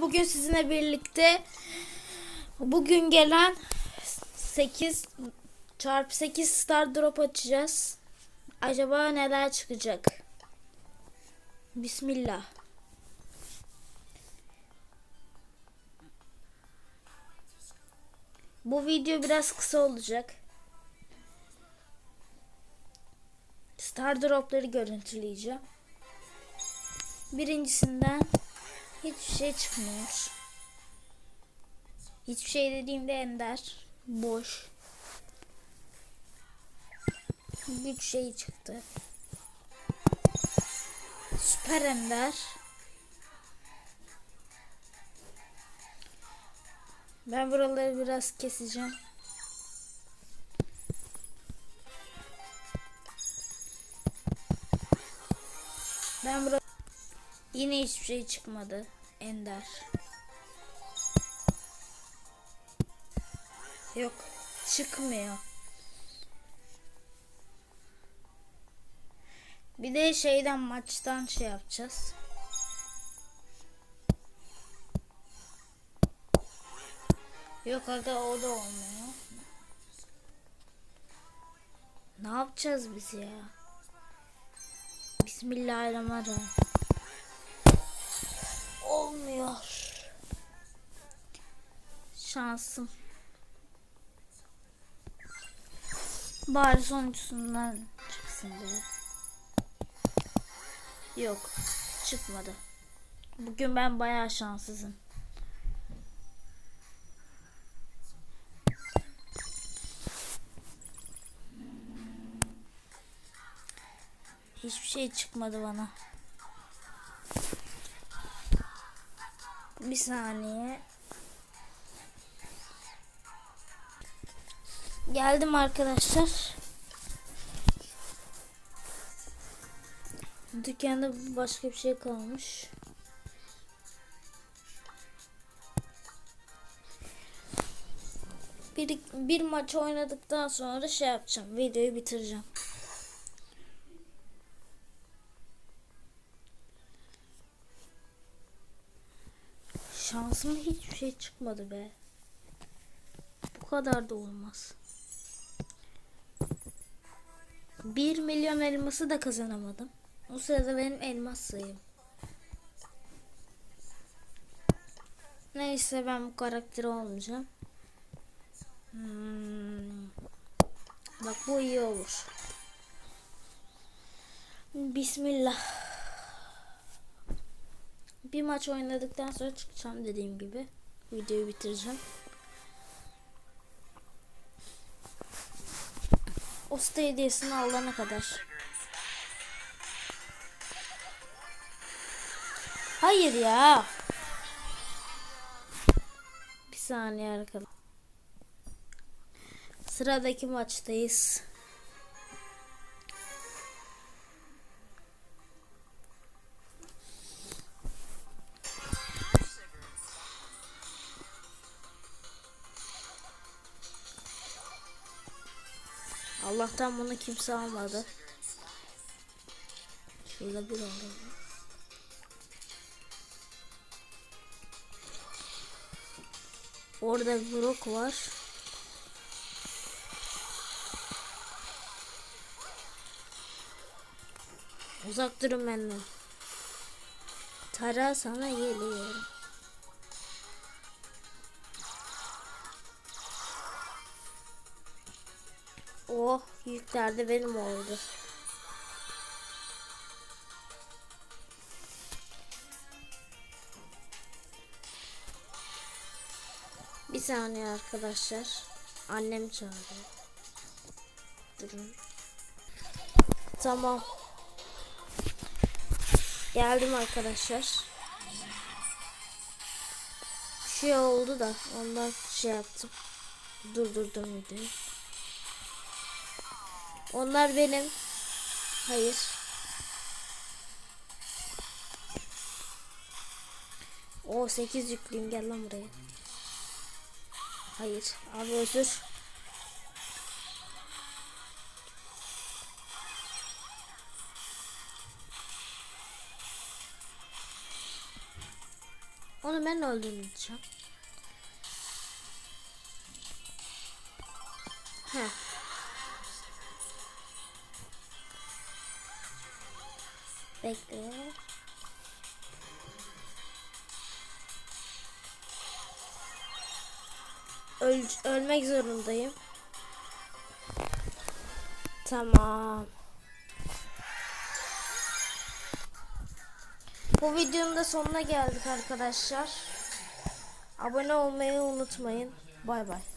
Bugün sizinle birlikte bugün gelen 8 çarpı 8 star drop açacağız. Acaba neler çıkacak? Bismillah. Bu video biraz kısa olacak. Star dropları görüntüleyeceğim. Birincisinden hiçbir şey çıkmıyor. Hiçbir şey dediğimde ender. Boş. Güç şey çıktı. Süper ender. Ben buraları biraz keseceğim. Ben bura Yine hiçbir şey çıkmadı. Ender. Yok. Çıkmıyor. Bir de şeyden maçtan şey yapacağız. Yok aga o da olmuyor. Ne yapacağız biz ya? Bismillahirrahmanirrahim. Olmuyor. Şansım. Bari sonuncusundan çıksın be. Yok. Çıkmadı. Bugün ben bayağı şanssızım. Hiçbir şey çıkmadı bana. Bir saniye. Geldim arkadaşlar. Dükkanda başka bir şey kalmış. Bir, bir maç oynadıktan sonra şey yapacağım. Videoyu bitireceğim. Şansıma hiçbir şey çıkmadı be. Bu kadar da olmaz. 1 milyon elması da kazanamadım. O sırada benim elmas sayım. Neyse ben bu karakteri olmayacağım. Hmm. Bak bu iyi olur. Bismillah. Bir maç oynadıktan sonra çıkacağım dediğim gibi. Videoyu bitireceğim. O site hediyesini alana kadar. Hayır ya. Bir saniye arkadaşlar. Sıradaki maçtayız. Allah'tan bunu kimse almadı. Şurada bir oldu. Orada bir blok var. Uzak durun benden. Tara sana geliyorum. Oh yükler de benim oldu. Bir saniye arkadaşlar. Annem çağırıyor. Durun. Tamam. Geldim arkadaşlar. Şey oldu da ondan şey yaptım. Durdurdum videoyu. Onlar benim. Hayır. O 8 yüklüyüm gel lan buraya. Hayır. Abi özür. Onu ben öldüreceğim. Heh. Bekle. Öl ölmek zorundayım. Tamam. Bu videonun da sonuna geldik arkadaşlar. Abone olmayı unutmayın. Bay bay.